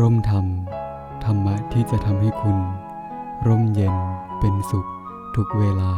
ร่มธรรม ธรรมะที่จะทำให้คุณ ร่มเย็นเป็นสุขทุกเวลา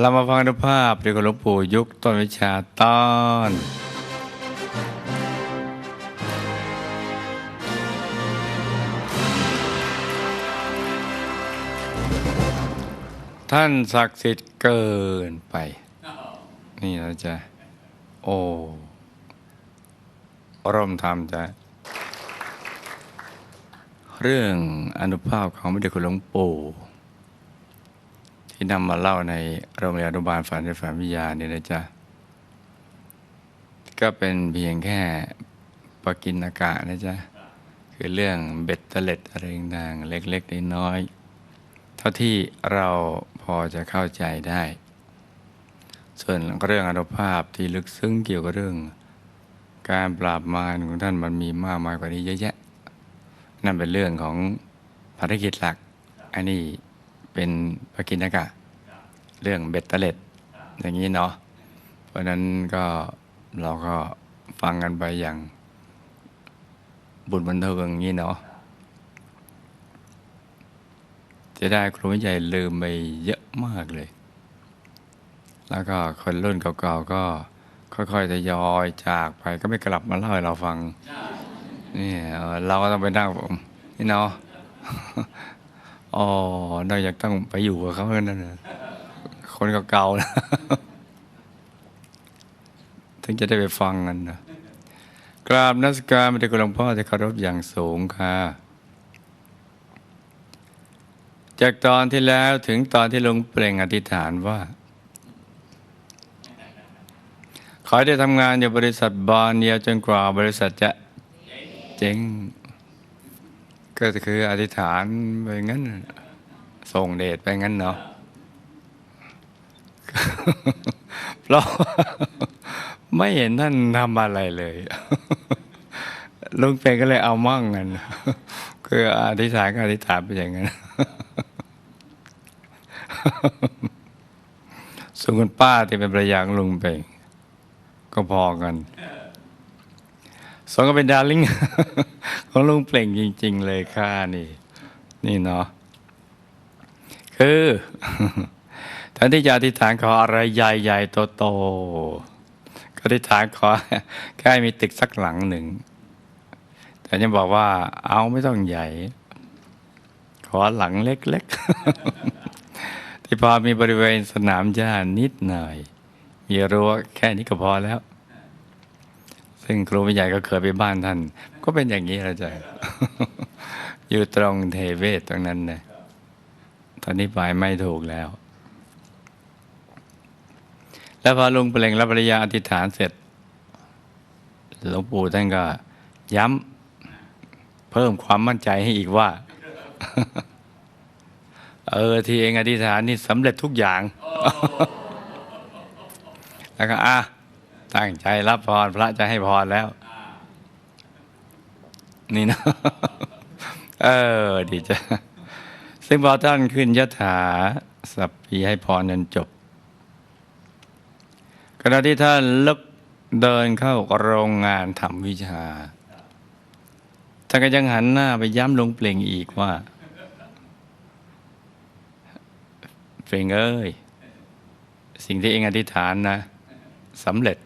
เรามาฟังดูภาพเกี่ยกหลวงปู่ยุคต้นวิชาตอน ท่านศักดิ์สิทธิ์เกินไป นี่เราจะ โอ้ร่มธรรมจะเรื่องอนุภาพของพระเดชคุณหลวงปู่ที่นำมาเล่าในโรงเรียนอนุบาลฝันในฝันวิทยาเนี่ยนะจ๊ะ ก็เป็นเพียงแค่ปกินอากาศนะจ๊ะ คือเรื่องเบ็ดเตล็ดอะไรต่างเล็ก ๆ น้อยๆ เท่าที่เราพอจะเข้าใจได้ ส่วนเรื่องอนุภาพที่ลึกซึ้งเกี่ยวกับเรื่อง การปราบมารของท่านมันมีมากมายกว่านี้เยอะแยะ นั่นเป็นเรื่องของภารกิจหลัก อันนี้เป็นปกินกะ เรื่องเบ็ดเตล็ดอย่างนี้เนาะ เพราะนั้นก็เราก็ฟังกันไปอย่างบุญบันเทิงอย่างนี้เนาะ จะได้ครูใหญ่ลืมไปเยอะมากเลย แล้วก็คนรุ่นเก่าๆก็ค่อยๆทยอยจากไปก็ไม่กลับมาเล่าให้เราฟังนี่เราก็ต้องไปนั่งนี่เนาะอ๋อเราอยากต้องไปอยู่กับเขากันนั่นนะคนเก่าๆนะถึงจะได้ไปฟังกันนะกราบนักสการพระเดชคุณหลวงพ่อที่เคารพอย่างสูงค่ะ จากตอนที่แล้วถึงตอนที่ลงเปล่งอธิษฐานว่า ขอได้ทำงานอยู่บริษัทบานเดียวจนกว่าบริษัทจะเจ๊งก็คืออธิษฐานไปงั้น ส่งเดชไปงั้นเนาะเพราะไม่เห็นท่านทำอะไรเลยลุงเป็นก็เลยเอามั่งกันคืออธิษฐานก็อธิษฐานไปอย่างนั้น ส่วนคุณป้าที่เป็นภรรยาของลุงเป็นก็พอกันสองก็เป็นดาริ่งของลุงเปล่งจริง ๆ เลยค่ะนี่ นี่เนาะคือแทนที่จะอธิษฐานขออะไรใหญ่ๆโตๆก็อธิษฐานขอแค่มีตึกสักหลังหนึ่ง แต่ยังบอกว่า เอาไม่ต้องใหญ่ ขอหลังเล็กๆ ที่พอมีบริเวณสนามหญ้านิดหน่อย มีรั้วแค่นี้ก็พอแล้ว ซึ่งครูวิใหญ่ก็เคยไปบ้านท่าน ก็เป็นอย่างนี้ละจ้ะอยู่ตรงเทเวศตรงนั้นนะตอนนี้ไปไม่ถูกแล้ว แล้วพอลุงเปล่งรับปริญญาอธิษฐานเสร็จ หลวงปู่ท่านก็ย้ำเพิ่มความมั่นใจให้อีกว่า เออที่เองอธิษฐานนี่สำเร็จทุกอย่าง แล้วก็อะตั้งใจรับพรพระจะให้พรแล้ว นี่นะ เออ ดีจ้ะซึ่งพอท่านขึ้นยถาสัพพีให้พรจนจบขณะที่ท่านลุกเดินเข้าโรงงานทำวิชาท่านก็ยังหันหน้าไปย้ำลงเปล่งอีกว่า เปล่งเอ้ย สิ่งที่เองอธิษฐานนะสำเร็จ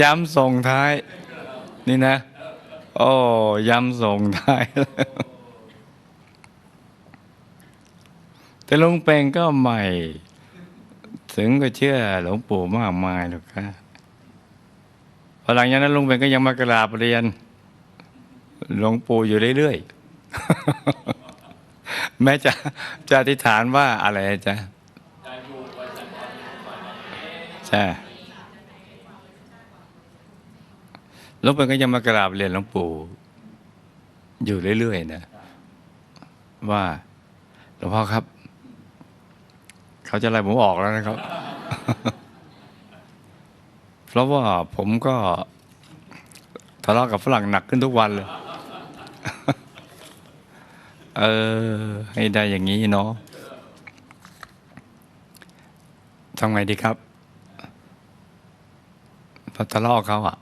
ย้ำส่งท้าย นี่นะ โอ้ย้ำส่งท้ายแต่ลวงเปงก็ใหม่ ถึงก็เชื่อหลวงปู่มากมายหรอกค่ะพอหลังจากนั้นลวงเปงก็ยังมากราบเรียนหลวงปู่อยู่เรื่อยๆ แม้จะจะอธิษฐานว่าอะไรจ๊ะใช่หลวงปู่ก็ยังมากราบเรียนหลวงปู่อยู่เรื่อยๆนะว่าหลวงพ่อครับ เขาจะไล่ผมออกแล้วนะครับ เพราะว่าผมก็ทะเลาะกับฝรั่งหนักขึ้นทุกวันเลย เออ ให้ได้อย่างนี้เนาะทำไงดีครับพอทะเลาะเขาอะ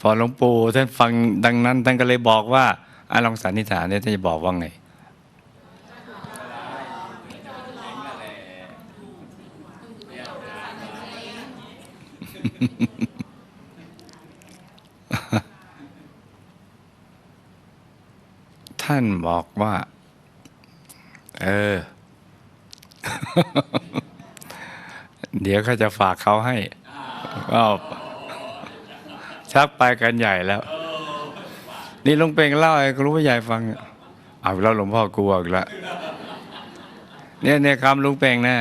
พอหลวงปู่ท่านฟังดังนั้นท่านก็เลยบอกว่าอะลองสันนิษฐานเนี่ยท่านจะบอกว่าไง ท่านบอกว่า เออ เดี๋ยวเขาจะฝากเขาให้ก็ชักไปกันใหญ่แล้ว นี่ลุงเป่งเล่าให้ครูผู้ใหญ่ฟังเอาแล้วหลวงพ่อกลัวอีกล้วเนี่ยเนี่ยคำลุงเป่งแน่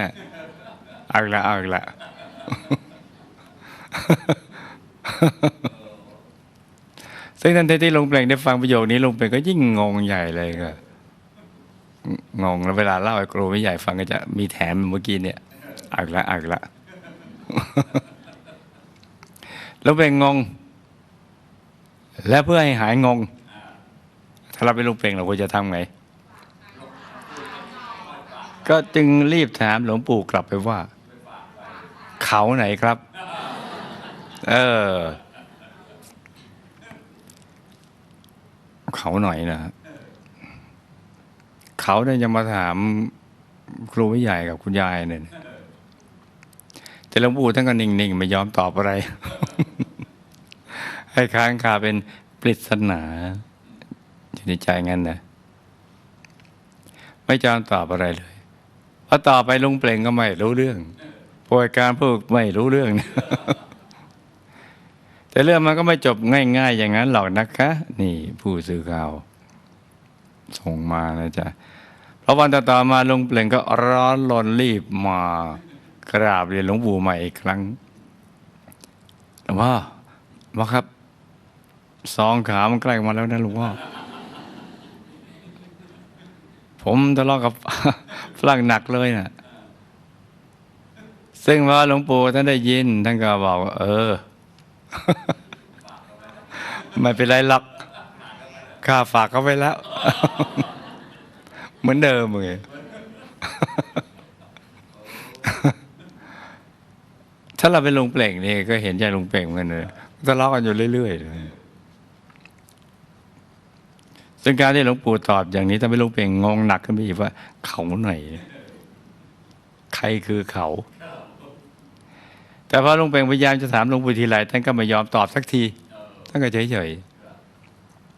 เอาอีกละเอาอีกละ ซึ่งทันทีที่ลุงเปล่งได้ฟังประโยคนี้ลุงเปล่งก็ยิ่งงงใหญ่เลยก็งงแล้วเวลาเล่าให้ครูไม่ใหญ่ฟังก็จะมีแถมเมื่อกี้เนี่ยอักละอักละ แลุงเปล่งงง และเพื่อให้หายงง ถ้าเราเป็นลุงเปล่งเราควรจะทำไง ก็จึงรีบถามหลวงปู่กลับไปว่า เขาไหนครับ เออ เขาหน่อยนะเขาเนี่ยจะมาถามครูวิใหญ่กับคุณยายเนี่ยแต่หลวงปู่ท่านก็นิ่งๆไม่ยอมตอบอะไร ให้ค้างคาเป็นปริศนาอยู่ในใจงั้นนะไม่ยอมตอบอะไรเลยพอต่อบไปลุงเปล่งก็ไม่รู้เรื่องผู้ให้การพูดไม่รู้เรื่อง แต่เรื่องมันก็ไม่จบง่ายๆ อย่างนั้นหรอกนะคะ นี่ผู้สื่อข่าว ส่งมานะจ๊ะเพราะวันต่อมาลุงเปล่งก็ร้อนรนรีบมากราบเรียนหลวงปู่ใหม่อีกครั้งหลวงพ่อว่าครับสองขามันใกล้มาแล้วนะหลวงพ่อผมทะเลาะกับฝรั่งหนักเลยนะ่ะ ซึ่งว่าหลวงปู่ท่านได้ยิน ท่านก็บอกเออ ไม่เป็นไรหรอกข้าฝากเขาไปแล้ว เหมือนเดิมเลยถ้าเราเป็นลุงเปล่งนี่ก็เห็นใจลุงเปล่งเหมือนกันเลยทะเลาะกันอยู่เรื่อยๆเลยซึ่งการที่หลวงปู่ตอบอย่างนี้ทำให้ลุงเปล่งงงหนักขึ้นไปอีกว่า เขาหน่อย ใครคือเขา แต่พอลุงเป่งพยายามจะถามหลวงปู่ทีไรท่านก็ไม่ยอมตอบสักทีท่านก็เฉย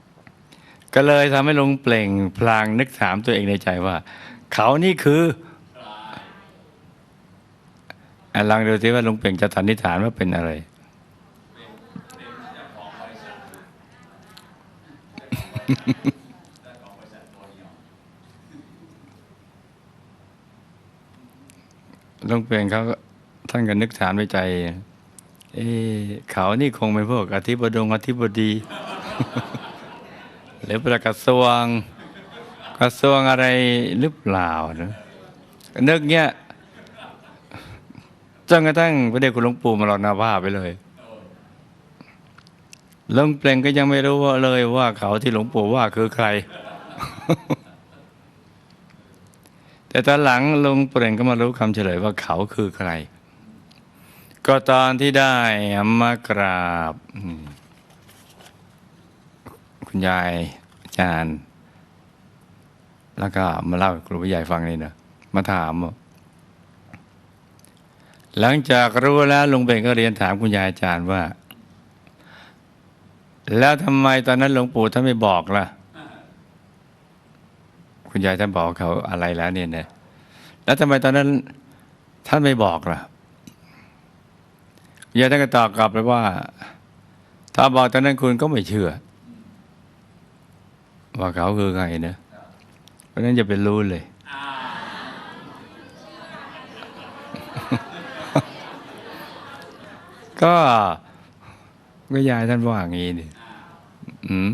ๆก็เลยทำให้ลุงเปล่งพลางนึกถามตัวเองในใจว่า เขานี่คืออลองดูสิว่าลุงเปล่งจะสันนิษฐานว่าเป็นอะไรลุงเปล่งเขาก็ ท่านก็นึกถามในใจ เอ๊ะเขานี่คงเป็นพวกอธิบดงอธิบดี หรือประกระทรวงกระทรวงอะไรหรือเปล่านะนึกเงี้ยจนกระทั่งพระเดชคุณหลวงปู่มรณภาพไปเลยหลวงเปล่งก็ยังไม่รู้ว่าเลยว่าเขาที่หลวงปู่ว่าคือใคร แต่ตอนหลังหลุงเปล่งก็มารู้คำเฉลยว่าเขาคือใคร ก็ตอนที่ได้มากราบ คุณยายอาจารย์ แล้วก็มาเล่าห้ครูผู้ใหญ่ฟังนี่นะมาถาม หลังจากรู้แล้วลุงเป่งก็เรียนถามคุณยายอาจารย์ว่า แล้วทำไมตอนนั้นหลวงปู่ท่านไม่บอกล่ะ คุณยายท่านบอกเขาอะไรแล้วเนี่ยนะแล้วทำไมตอนนั้นท่านไม่บอกล่ะ ยายท่านก็ตอบกลับไปว่า ถ้าบอกตอนนั้นคุณก็ไม่เชื่อ ว่าเขาคือใครนะเพราะฉะนั้นจะเป็นรู้เลยก็ก็ยายท่านว่าอย่างนี้ดิอืม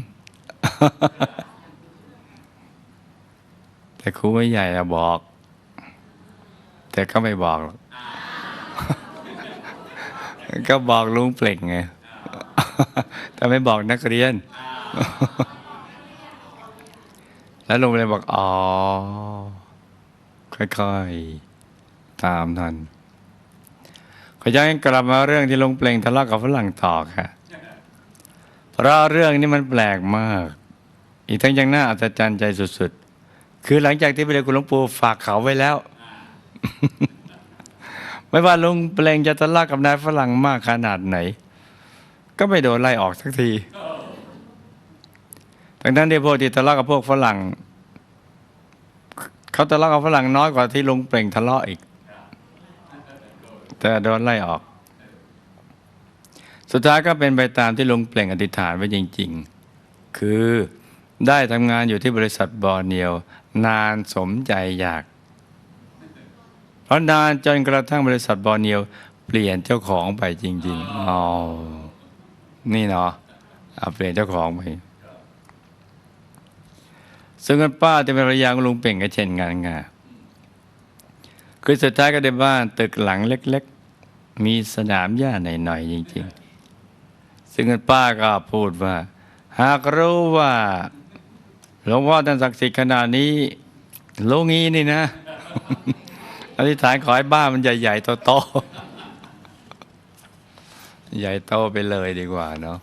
แต่ครูไม่ใหญ่อะบอก แต่ก็ไม่บอกหรอก ก็บอกลุงเปล่งไงแต่ไม่บอกนักเรียน แล้วลุงเลยบอก อ๋อ ค่อยๆ ตามทันขอย้อนกลับมาเรื่องที่ลุงเปล่งทะเลาะกับฝรั่งต่อค่ะ เพราะเรื่องนี้มันแปลกมาก อีกทั้งยังน่าอัศจรรย์ใจสุดๆ คือหลังจากที่ไปเรียนคุณหลวงปู่ฝากเขาไว้แล้ว ไม่ว่าลุงเปลงจะทะเลาะกับนายฝรั่งมากขนาดไหน ก็ไม่โดนไล่ออกสักทีทั้งนั้นที่พวกที่ทะเลาะกับพวกฝรั่งเขาทะเลาะกับฝรั่งน้อยกว่าที่ลุงเปล่งทะเลาะอีก แต่โดนไล่ออก สุดท้ายก็เป็นไปตามที่ลุงเปล่งอธิษฐานไว้จริง ๆ คือได้ทำงานอยู่ที่บริษัทบอร์เนียวนานสมใจอยาก เพราะนานจนกระทั่งบริษัทบอเนียว เปลี่ยนเจ้าของไปจริงๆอ๋อนี่เนาะเปลี่ยนเจ้าของไปซึ่งคุณป้าที่เป็นภรรยาของลุงเป่งก็เช่นกันไงคือสุดท้ายก็ได้บ้านตึกหลังเล็ก ๆ มีสนามหญ้าหน่อยๆจริง ๆ ซึ่งคุณป้าก็พูดว่า หากรู้ว่าหลวงพ่อท่านศักดิ์สิทธิ์ขนาดนี้รู้งี้นี่นะ อธิษฐานขอให้บ้านมันใหญ่ๆโตๆใหญ่โตไปเลยดีกว่าเนาะ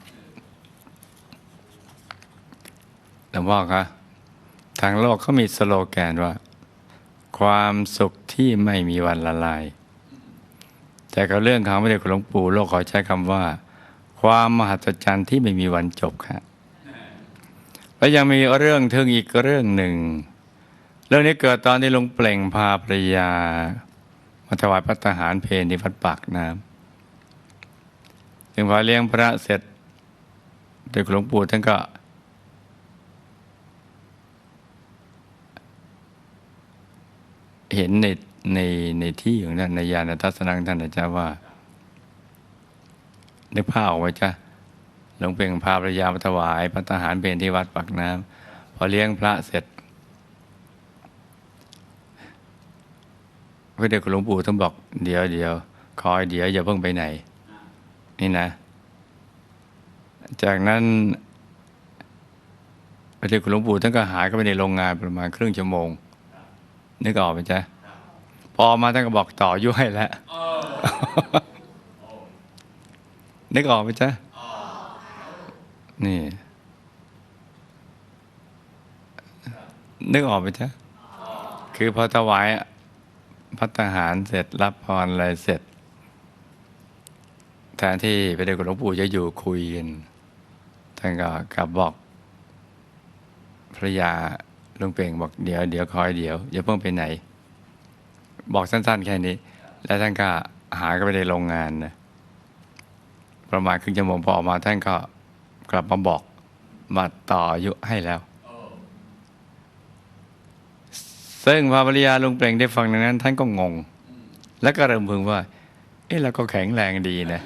หลวงพ่อคะทางโลกเขามีสโลแกนว่า ความสุขที่ไม่มีวันละลาย แต่กับเรื่องของพระเดชคุณหลวงปู่โลกขอใช้คำว่า ความมหัศจรรย์ที่ไม่มีวันจบค่ะและยังมีเรื่องทึ่งอีกเรื่องหนึ่ง เรื่องนี้เกิดตอนที่ลุงเปล่งพาภรยา มาถวายพระทหารเพลที่วัดปากน้ำถึงพอเลี้ยงพระเสร็จโดยหลวงปู่ท่านก็เห็นในในในที่ของท่านในยานทัศนังท่านอาจารย์ว่านึกภาพออกไว้จ้ะหลวงเปล่งพาภรรยามาถวายพระทหารเพลที่วัดปากน้ำพอเลี้ยงพระเสร็จ พระเดชคุณหลวงปู่ต้องบอกเดี๋ยวเดี๋ยวคอยเดี๋ยวอย่าเพิ่งไปไหน นี่นะ จากนั้นพระเดชคุณหลวงปู่ท่านก็หายเข้าไปในโรงงานประมาณครึ่งชั่วโมง นึกออกไหมจ๊ะพอมาท่านก็บอกต่อยุ่ให้แล้วนึกออกไหมจ๊ะนี่ นึกออกไหมจ๊ะคือพอถวาย พัฒหารเสร็จรับพรอะไรเสร็จ แทนที่พระเดชคุณหลวงปู่จะอยู่คุยกันท่านก็กลับบอกภรรยาลุงเป่งบอกเดี๋ยวเดี๋ยวคอยเดี๋ยวอย่าเพิ่งไปไหน บอกสั้นๆ แค่นี้ แล้วท่านก็หายก็ไปในโรงงานนะประมาณครึ่งชั่วโมงพอออกมาท่านก็กลับมาบอกมาต่ออายุให้แล้ว ซึ่งพอภรรยาลุงเปล่งได้ฟังดังนั้น ท่านก็งง แล้วก็เริ่มพึงว่า เอ๊ะเราก็แข็งแรงดีนะ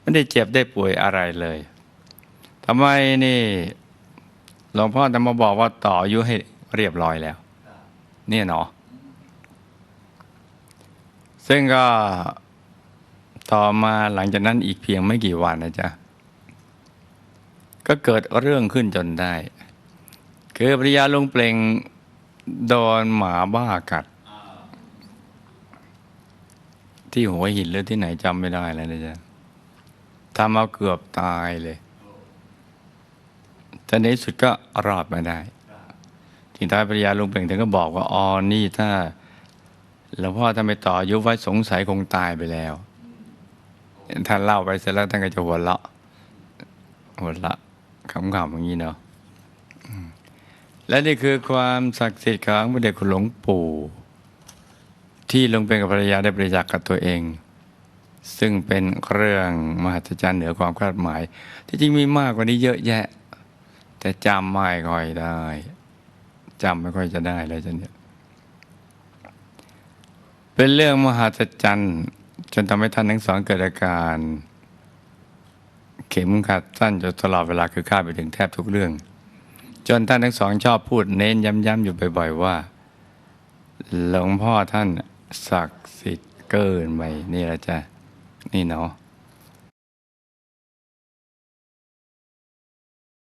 ไม่ได้เจ็บได้ป่วยอะไรเลยทำไมนี่หลวงพ่อจะมาบอกว่าต่ออายุให้เรียบร้อยแล้ว เนี่ยเนาะซึ่งก็ต่อมาหลังจากนั้นอีกเพียงไม่กี่วันนะจ๊ะ ก็เกิดเรื่องขึ้นจนได้ คือภรรยาลุงเปล่งโดนหมาบ้ากัด ที่หัวหินหรือที่ไหนจำไม่ได้แล้วนะจ๊ะทำเอาเกือบตายเลยแต่ในทีสุดก็รอดมาได้ทีท้ายภรรยาลุงเปล่งถึงก็บอกว่าอ๋อนี่ถ้าหลวงพ่อถ้าไมต่อยุไว้สงสัยคงตายไปแล้วท่านเล่าไปเสร็จแล้วท่านก็จะหัวเราะหัวเราะขำๆอย่างนี้เนาะ และนี่คือความศักดิ์สิทธิ์ของพระเดชคุณหลวงปู่ ที่ลงเป็นกับภรรยาได้บริจาคกับตัวเอง ซึ่งเป็นเรื่องมหัศจรรย์เหนือความคาดหมาย ที่จริงมีมากกว่านี้เยอะแยะ แต่จำไม่ค่อยได้จำไม่ค่อยจะได้เลยจันเนี่ยเป็นเรื่องมหัศจรรย์จนทำให้ท่านทั้งสองเกิดอาการ เข็มขัดสั้นจนตลอดเวลาคือข้าไปถึงแทบทุกเรื่อง จนท่านทั้งสองชอบพูดเน้นย้ำๆอยู่บ่อยๆว่า หลวงพ่อท่านศักดิ์สิทธิ์เกินไปนี่ละจ้ะนี่เนาะ